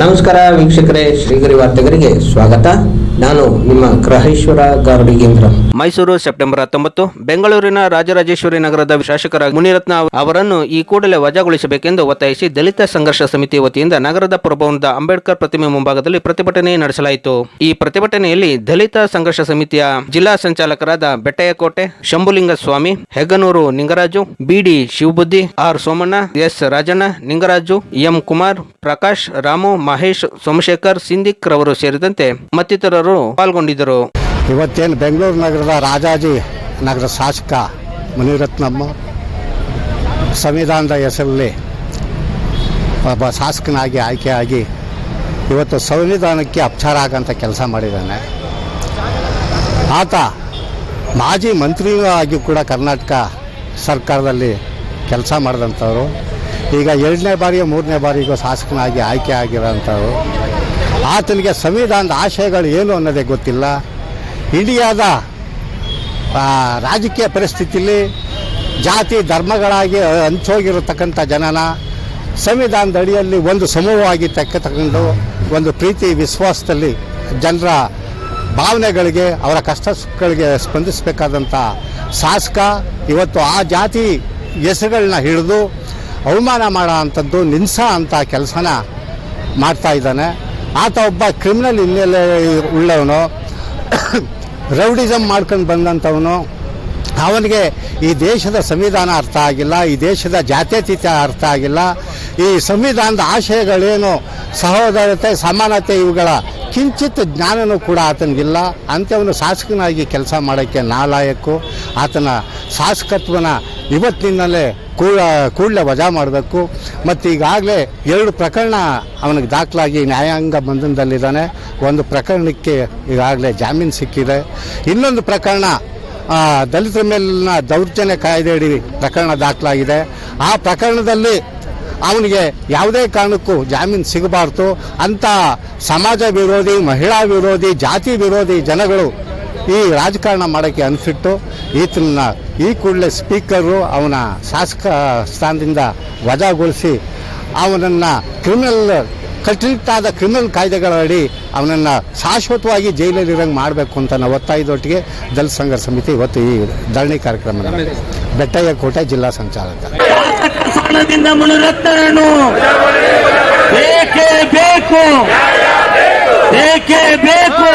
ನಮಸ್ಕಾರ ವೀಕ್ಷಕರೇ, ಶ್ರೀಗರಿ ವಾರ್ತೆಗರಿಗೆ ಸ್ವಾಗತ. ನಾನು ನಿಮ್ಮ ಗ್ರಹೇಶ್ವರ ಗಾರ್ಡಿಗೇಂದ್ರ. ಮೈಸೂರು, ಸೆಪ್ಟೆಂಬರ್ ಹತ್ತೊಂಬತ್ತು, ಬೆಂಗಳೂರಿನ ರಾಜರಾಜೇಶ್ವರಿ ನಗರದ ಶಾಸಕರ ಮುನಿರತ್ನ ಅವರನ್ನು ಈ ಕೂಡಲೇ ವಜಾಗೊಳಿಸಬೇಕೆಂದು ಒತ್ತಾಯಿಸಿ ದಲಿತ ಸಂಘರ್ಷ ಸಮಿತಿ ವತಿಯಿಂದ ನಗರದ ಪುರಭವನದ ಅಂಬೇಡ್ಕರ್ ಪ್ರತಿಮೆ ಮುಂಭಾಗದಲ್ಲಿ ಪ್ರತಿಭಟನೆ ನಡೆಸಲಾಯಿತು. ಈ ಪ್ರತಿಭಟನೆಯಲ್ಲಿ ದಲಿತ ಸಂಘರ್ಷ ಸಮಿತಿಯ ಜಿಲ್ಲಾ ಸಂಚಾಲಕರಾದ ಬೆಟ್ಟಯ್ಯಕೋಟೆ Shambhulinga Swami Hegganuru Ningaraju B D Shivabuddhi, R Somanna, S Rajanna Ningaraju, M Kumar, Prakash, Ramu Mahesh, Somashekar, ಸಿಂದಿಕ್ ರವರು ಸೇರಿದಂತೆ ಮತ್ತಿತರರು ಪಾಲ್ಗೊಂಡಿದ್ದರು. ಇವತ್ತೇನು ಬೆಂಗಳೂರು ನಗರದ ರಾಜಾಜಿ ನಗರ ಶಾಸಕ ಮುನಿರತ್ನಮ್ಮ, ಸಂವಿಧಾನದ ಹೆಸರಲ್ಲಿ ಒಬ್ಬ ಶಾಸಕನಾಗಿ ಆಯ್ಕೆಯಾಗಿ ಇವತ್ತು ಸಂವಿಧಾನಕ್ಕೆ ಅಪಚಾರ ಆಗಂತ ಕೆಲಸ ಮಾಡಿದ್ದಾನೆ. ಆತ ಮಾಜಿ ಮಂತ್ರಿಯೂ ಆಗಿ ಕೂಡ ಕರ್ನಾಟಕ ಸರ್ಕಾರದಲ್ಲಿ ಕೆಲಸ ಮಾಡಿದಂಥವ್ರು. ಈಗ ಎರಡನೇ ಬಾರಿಗೆ ಮೂರನೇ ಬಾರಿಗೂ ಶಾಸಕನಾಗಿ ಆಯ್ಕೆ ಆಗಿರೋಂಥವ್ರು, ಆತನಿಗೆ ಸಂವಿಧಾನದ ಆಶಯಗಳು ಏನು ಅನ್ನೋದೇ ಗೊತ್ತಿಲ್ಲ. ಇಂಡಿಯಾದ ರಾಜಕೀಯ ಪರಿಸ್ಥಿತಿಯಲ್ಲಿ ಜಾತಿ ಧರ್ಮಗಳಾಗಿ ಹಂಚೋಗಿರತಕ್ಕಂಥ ಜನನ, ಸಂವಿಧಾನದ ಅಡಿಯಲ್ಲಿ ಒಂದು ಸಮೂಹವಾಗಿ ತೆಕ್ಕ ತಗೊಂಡು ಒಂದು ಪ್ರೀತಿ, ವಿಶ್ವಾಸದಲ್ಲಿ ಜನರ ಭಾವನೆಗಳಿಗೆ, ಅವರ ಕಷ್ಟ ಸುಖಗಳಿಗೆ ಸ್ಪಂದಿಸಬೇಕಾದಂಥ ಶಾಸಕ ಇವತ್ತು ಆ ಜಾತಿ ಹೆಸರುಗಳನ್ನ ಹಿಡಿದು ಅವಮಾನ ಮಾಡೋ ಅಂಥದ್ದು ನಿನ್ಸ ಅಂತ ಕೆಲಸನ ಮಾಡ್ತಾ ಇದ್ದಾನೆ. ಆತ ಒಬ್ಬ ಕ್ರಿಮಿನಲ್ ಹಿನ್ನೆಲೆ ಉಳ್ಳವನು. ರೌಡಿಸಮ್ ಮಾಡ್ಕೊಂಡು ಬಂದಂಥವನು. ಅವನಿಗೆ ಈ ದೇಶದ ಸಂವಿಧಾನ ಅರ್ಥ ಆಗಿಲ್ಲ, ಈ ದೇಶದ ಜಾತ್ಯತೀತ ಅರ್ಥ ಆಗಿಲ್ಲ, ಈ ಸಂವಿಧಾನದ ಆಶಯಗಳೇನು ಸಹೋದರತೆ, ಸಮಾನತೆ ಇವುಗಳ ಕಿಂಚಿತ್ ಜ್ಞಾನನೂ ಕೂಡ ಆತನಿಗಿಲ್ಲ. ಅಂಥವನು ಶಾಸಕನಾಗಿ ಕೆಲಸ ಮಾಡೋಕ್ಕೆ ನಾಲಾಯಕ್ಕು ಆತನ ಶಾಸಕತ್ವನ ಇವತ್ತಿನಲ್ಲೇ ಕೂಡ ಕೂಡಲೇ ವಜಾ ಮಾಡಬೇಕು. ಮತ್ತು ಈಗಾಗಲೇ ಎರಡು ಪ್ರಕರಣ ಅವನಿಗೆ ದಾಖಲಾಗಿ ನ್ಯಾಯಾಂಗ ಬಂಧನದಲ್ಲಿದ್ದಾನೆ. ಒಂದು ಪ್ರಕರಣಕ್ಕೆ ಈಗಾಗಲೇ ಜಾಮೀನು ಸಿಕ್ಕಿದೆ. ಇನ್ನೊಂದು ಪ್ರಕರಣ ದಲಿತರ ಮೇಲಿನ ದೌರ್ಜನ್ಯ ಕಾಯ್ದೆಯಡಿ ಪ್ರಕರಣ ದಾಖಲಾಗಿದೆ. ಆ ಪ್ರಕರಣದಲ್ಲಿ ಅವನಿಗೆ ಯಾವುದೇ ಕಾರಣಕ್ಕೂ ಜಾಮೀನು ಸಿಗಬಾರ್ದು. ಅಂತ ಸಮಾಜ ವಿರೋಧಿ, ಮಹಿಳಾ ವಿರೋಧಿ, ಜಾತಿ ವಿರೋಧಿ ಜನಗಳು ಈ ರಾಜಕಾರಣ ಮಾಡೋಕ್ಕೆ ಅನಿಸಿಟ್ಟು ಈತನ ಈ ಕೂಡಲೇ ಸ್ಪೀಕರು ಅವನ ಶಾಸಕ ಸ್ಥಾನದಿಂದ ವಜಾಗೊಳಿಸಿ ಅವನನ್ನು ಕ್ರಿಮಿನಲ್ ಕಟ್ಟುನಿಟ್ಟಾದ ಕ್ರಿಮಿನಲ್ ಕಾಯ್ದೆಗಳ ಅಡಿ ಅವನನ್ನು ಶಾಶ್ವತವಾಗಿ ಜೈಲಲ್ಲಿರಂಗೆ ಮಾಡಬೇಕು ಅಂತ ನಾವು ಒತ್ತಾಯದೊಟ್ಟಿಗೆ ದಲಿತ ಸಂಘರ್ಷ ಸಮಿತಿ ಇವತ್ತು ಈ ಧರಣಿ ಕಾರ್ಯಕ್ರಮ ಬೆಟ್ಟಯ್ಯ ಕೋಟೆ ಜಿಲ್ಲಾ ಸಂಚಾಲಕ. ಬೇಕೇ? ಬೇಕು?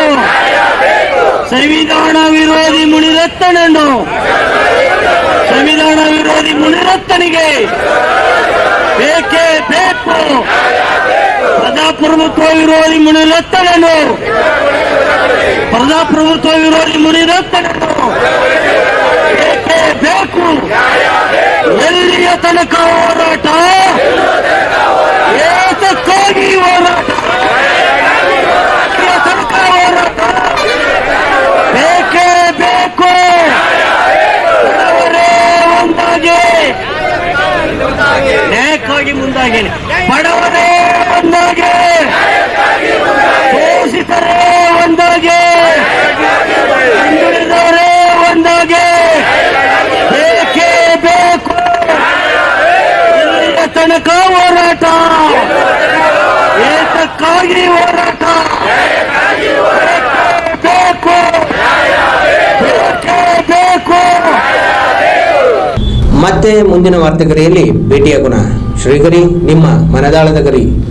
ಸಂವಿಧಾನ ವಿರೋಧಿ ಮುನಿರತ್ನನನ್ನು ಸಂವಿಧಾನ ವಿರೋಧಿ ಮುನಿರತ್ನನಿಗೆ ಬೇಕೇ ಬೇಕು? ಪ್ರಜಾಪ್ರಭುತ್ವ ವಿರೋಧಿ ಮುನಿರತ್ತನನು ಪ್ರಜಾಪ್ರಭುತ್ವ ವಿರೋಧಿ ಮುನಿರತ್ತನನು ಬೇಕೇ? ಎಲ್ಲಿಯ ತನಕ ಹೋರಾಟ? ಏತಕ್ಕಾಗಿ ಹೋರಾಟ. ತನಕ ಹೋರಾಟ? ಬೇಕೇ ಬೇಕು. ಒಂದಾಗಿ. ನ್ಯಾಯಕ್ಕಾಗಿ ಮುಂದಾಗಿ ಬಡವರೇ ಒಂದಾಗಿ. ಪೋಷಿತರೆ ಒಂದಾಗೆ. ಹಿಂದುಳಿದವರೇ ಒಂದಾಗೆ. ಬೇಕೇ? ಬೇಕು ತನಕ ಹೋರಾಟ. ಏತಕ್ಕಾಗಿ ಹೋರಾಟ? ಬೇಕೇ? ಬೇಕು? ಮತ್ತೆ ಮುಂದಿನ ವಾರ್ತೆಗರಿಯಲ್ಲಿ ಭೇಟಿಯಾಗೋಣ. ಶ್ರೀಗರಿ ನಿಮ್ಮ ಮನದಾಳದ ಗರಿ.